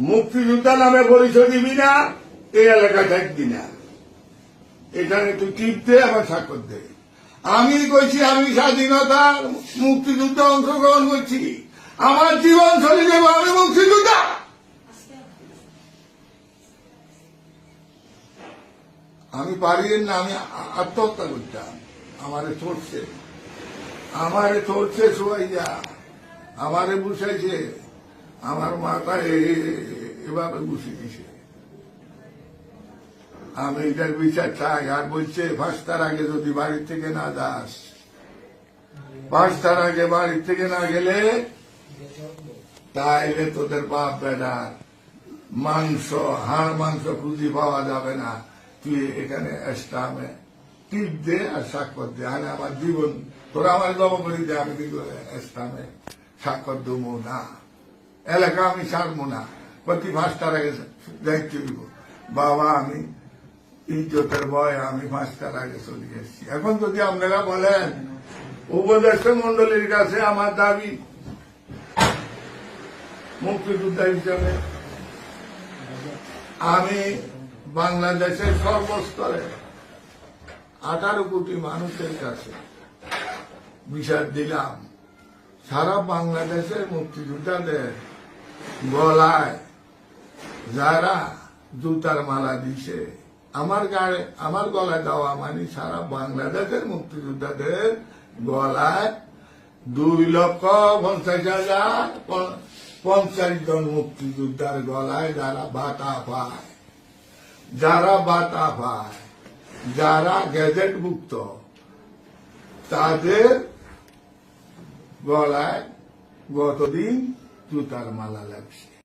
মুক্তিযোদ্ধা নামে পরিচয় দিবি না, এই এলাকায় থাকবি না। এখানে তুই টিপতে, আমার স্বাক্ষর দে। আমি কইছি, আমি স্বাধীনতার মুক্তিযুদ্ধে অংশগ্রহণ করছি। আমার জীবন চলে যাব, আমি মুক্তিযোদ্ধা। আমি পারি না, আমি আত্মহত্যা করতাম। আমারে চড়ছে আমারে চড়ছে সবাই সোয়াইয়া আমারে বুঝাইছে। আমার মাথা এভাবে বুঝে দিছে। আমি এটার বিচার চাই, আর বলছে, পাঁচটার আগে যদি বাড়ি থেকে না যাস, পাঁচটার আগে বাড়ি থেকে না গেলে তাইলে তোদের বাপ বেটার মাংস, হাড় মাংস খুঁজি পাওয়া যাবে না। তুই এখানে এস্টামে টিপ দে আর স্বাক্ষর দে। আমি আমার জীবন, তোরা আমার করে দে, আমি কিন্তু এস্টামে স্বাক্ষর দেবো না। এলাকা আমি ছাড়বো না। প্রতি পাঁচটার আগে দায়িত্ব দিব বাবা, আমি ইজ্জতের ভয়, আমি পাঁচটার আগে চলে এসেছি এখন যদি আপনারা বলেন, উপদেষ্টা মন্ডলীর কাছে আমার দাবি, মুক্তিযোদ্ধা হিসাবে, আমি বাংলাদেশের সর্বস্তরে আঠারো কোটি মানুষের কাছে বিচার দিলাম। সারা বাংলাদেশের মুক্তিযোদ্ধাদের গলায় যারা জুতার মালা দিছে, আমার গায়ে, আমার গলায় দেওয়া মানে সারা বাংলাদেশের মুক্তিযোদ্ধাদের গলায় দুই লক্ষ পঞ্চাশ হাজার পঞ্চাশ জন মুক্তিযোদ্ধার গলায় যারা বাতা পায়, যারা বাতা পায়, যারা গ্যাজেটভুক্ত তাদের গলায় গতদিন জুতার মালা লাগছে